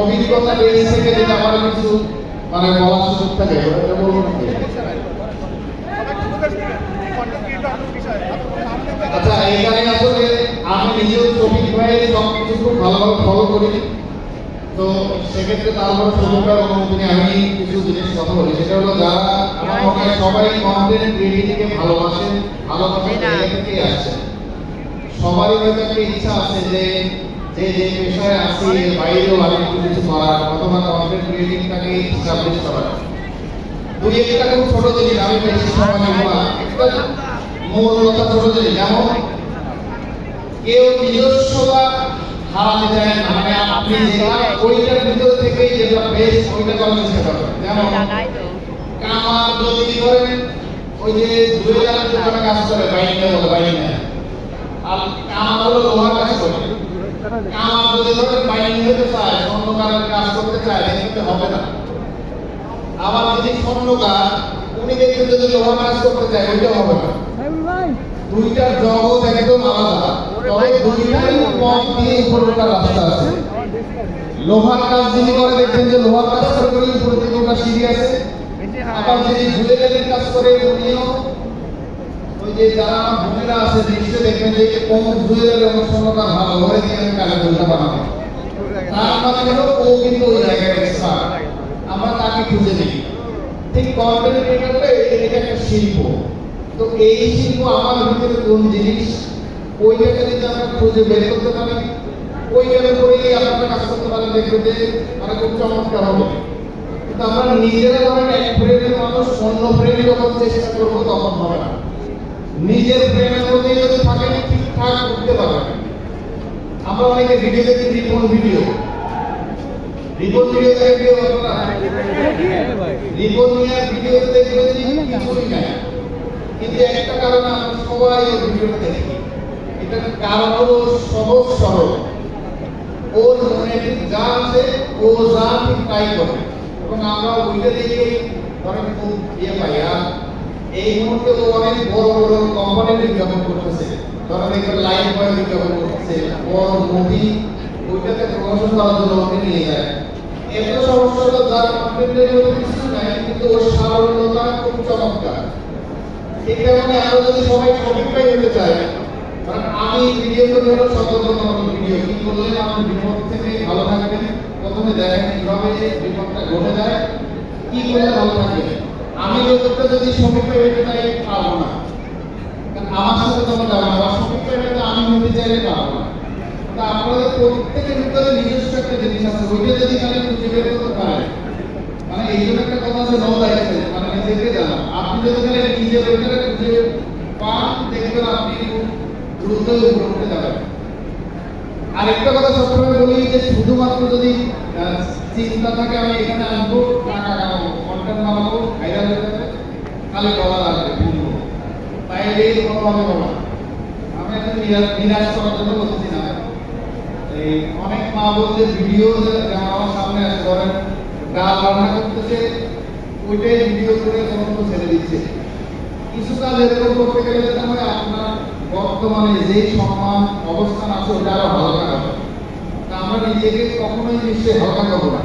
অভিজ্ঞতা বেশ থেকে যদি আমার কিছু মানে বলার সুযোগ থাকে ওটা বলব নাকি আচ্ছা এখানে আসলে আমি নিজেও শ্রমিক ভাইয়ের সব কিছু খুব ভালোভাবে ফলো করি তো সেক্ষেত্রে তারপর শ্রমিকরার অনুমতি আমি কিছু জিনিস কথা বলি। সেটা হলো যারা আমার মনে সবাই কন্টেন্ট ক্রিয়েটিংকে ভালোবাসেন ভালোবাসেন জায়গা থেকেই আসছে সবারই হয়তো একটা ইচ্ছা আছে যে যে যে পেশায় আছি এর বাইরেও আমি কিছু করার অথবা কন্টেন্ট ক্রিয়েটিংটাকে এস্টাবলিশ করার। দুই একটা খুব ছোট জিনিস, আমি বেশি সময় নেব না। একটা মূল কথা ছোট জিনিস, যেমন কেউ নিজস্বতা হারাতে চায় না মানে ওই যে কাজ করে বাইরে বলে, বাইরে আর কামার হলো কাজ করে। যদি যদি যদি দুইটার জগৎ একদম আলাদা তবে দুইটাই রাস্তা আছে লোহার কাজ যিনি করে দেখবেন যে লোহার কাজ করে করে সিঁড়ি আছে আবার যিনি জুয়েলারির কাজ করে উনিও ওই যে যারা বোনেরা আছে দেখবেন যে ভালো বানাবো। তার মানে হলো ও কিন্তু ওই জায়গায় এক্সপার্ট আমরা তাকে খুঁজে ঠিক এটা একটা শিল্প। তো এই শিল্প আমার ভিতরে কোন জিনিস, ওইটাকে যদি আমরা খুঁজে বের করতে পারি ওইটার আপনারা কাজ করতে পারেন, দেখবেন যে মানে খুব চমৎকার হবে। কিন্তু আমরা নিজেরা ধরেন এক ফ্রেমের মানুষ, অন্য ফ্রেমে যখন চেষ্টা করব, তখন হবে না। নিজের ফ্রেমের মধ্যে যদি থাকেন ঠিকঠাক করতে পারবেন আমরা অনেকে ভিডিও দেখি রিপোর্ট ভিডিও। ভিডিও দেখে ভিডিও দেখবেন কিছুই নাই কিন্তু একটা কারণে আমরা সবাই ওই ভিডিওটা দেখি। এটার কারণ হলো সহজ সরল। ওর মনে ঠিক যা আছে, ও যা ঠিক তাই করে। এবং আমরা ওইটা দেখে ধরেন খুব ইয়ে পাই। এই মুহূর্তে তো অনেক বড় বড় কোম্পানির বিজ্ঞাপন করতেছে। ধরেন এখানে লাইন বয় বিজ্ঞাপন করতেছে, বড় মুভি ওইটাতে প্রমোশন করার জন্য ওকে নিয়ে যায়। এত সমস্যা হলো যার কন্টেন্টের মধ্যে কিছু নাই, কিন্তু ওর সারলতা খুব চমৎকার। এই কারণে আমরা যদি সবাই সঠিকটাই হতে চাই কারণ আমি ভিডিও করে হলো সতর্কতামূলক ভিডিও কি করলে আমার বিপদ থেকে ভালো থাকবেন, প্রথমে দেখেন কীভাবে বিপদটা ঘটে যায়, কি করলে ভালো থাকবে। আমি লোকটা যদি হতে চাই পারব না। আমার সাথে না আমার সঠিকটাই হতে আমি হতে চাইলে পারব না। তা আপনাদের প্রত্যেকের ভিতরে নিজস্ব একটা জিনিস আছে। ওইটা যদি খালি খুঁজে বের করতে পারেন মানে এই জন্য একটা কথা আছে লাইফ মানে নিজেকে জানা আপনি যদি খালি নিজের খুঁজে পান, দেখবেন আপনি দ্রুত উপরে যাবেন। আরেকটা কথা সবসময় বলি যে, শুধুমাত্র যদি চিন্তা থাকে, আমি এখানে আসব, টাকা কামাবো। কন্টেন্ট বানাবো ভাইরাল হয়ে যাবে খালি ডলার আসবে কিনবো তাইলে কোনোভাবে হবে না আমি এখন নিরাশ করার জন্য বলছি না এই অনেক মা বলতে ভিডিও আমার সামনে রান্না করতেছে ওইটাই ভিডিও করে ছেড়ে দিচ্ছে কিছু কাজ এরকম করতে গেলে আপনার বর্তমানে যে সম্মান অবস্থান আছে ওটা আরও ভালো তা আমরা নিজেকে কখনোই নিশ্চয়ই হালকা করব না।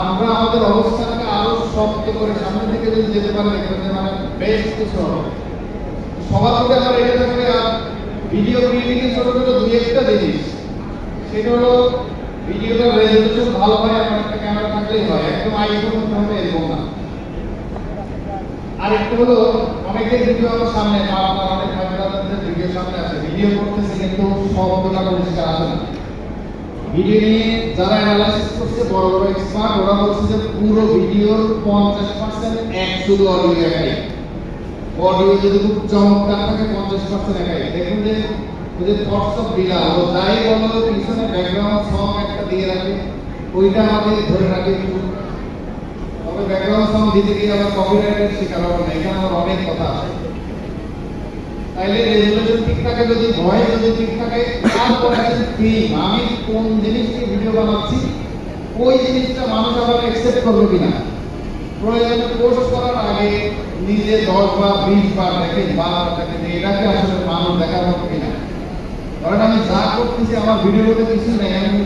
আমরা আমাদের অবস্থানকে আরও শক্ত করে সামনে থেকে যদি যেতে পারি দেখবেন যে মানে বেশ কিছু হবে। সবার এটা থাকবে আর ভিডিও ছোট ছোট দুই একটা জিনিস। সেটা হলো ভিডিওটার রেজলিউশন ভালো হয়, আমার একটা ক্যামেরা থাকলেই হয়। একদম আইফোন হবে হলো অনেকের ভিডিও আমার সামনে, বা অনেক ভাইদের ভিডিও সামনে আছে ভিডিও করতেছে কিন্তু শব্দটা পরিষ্কার আসে না। ভিডিও নিয়ে যারা অ্যানালাইসিস করছে, বড় বড় এক্সপার্ট ওরা বলছে যে পুরো ভিডিওর পঞ্চাশ পার্সেন্ট এক শুধু অডিও একাই। অডিও যদি খুব চমৎকার থাকে, পঞ্চাশ পার্সেন্ট একাই। দেখুন যে যে থটস অফ বিলা ও যাই বলো, পিছনে ব্যাকগ্রাউন্ড সং একটা দিয়ে রাখে। ওইটা আমাদের ধরে রাখে তবে ব্যাকগ্রাউন্ড সং দিতে গিয়ে আবার কপিরাইটের শিকার হবে না। এখানে আমার অনেক কথা আছে। তাইলে রেজুলেশন ঠিক থাকে যদি ভয়েস যদি ঠিক থাকে তারপরে থিম আমি কোন জিনিস নিয়ে ভিডিও বানাচ্ছি? ওই জিনিসটা মানুষ আবার অ্যাকসেপ্ট করবে কিনা? প্রয়োজনে পোস্ট করার আগে নিজে দশ বা বিশ বার দেখেন বার দেখেন যে এটাকে আসলে মানুষ দেখার মতো কিনা? কারণ আমি যা করতেছি, আমার ভিডিওতে কিছু নেই, আমি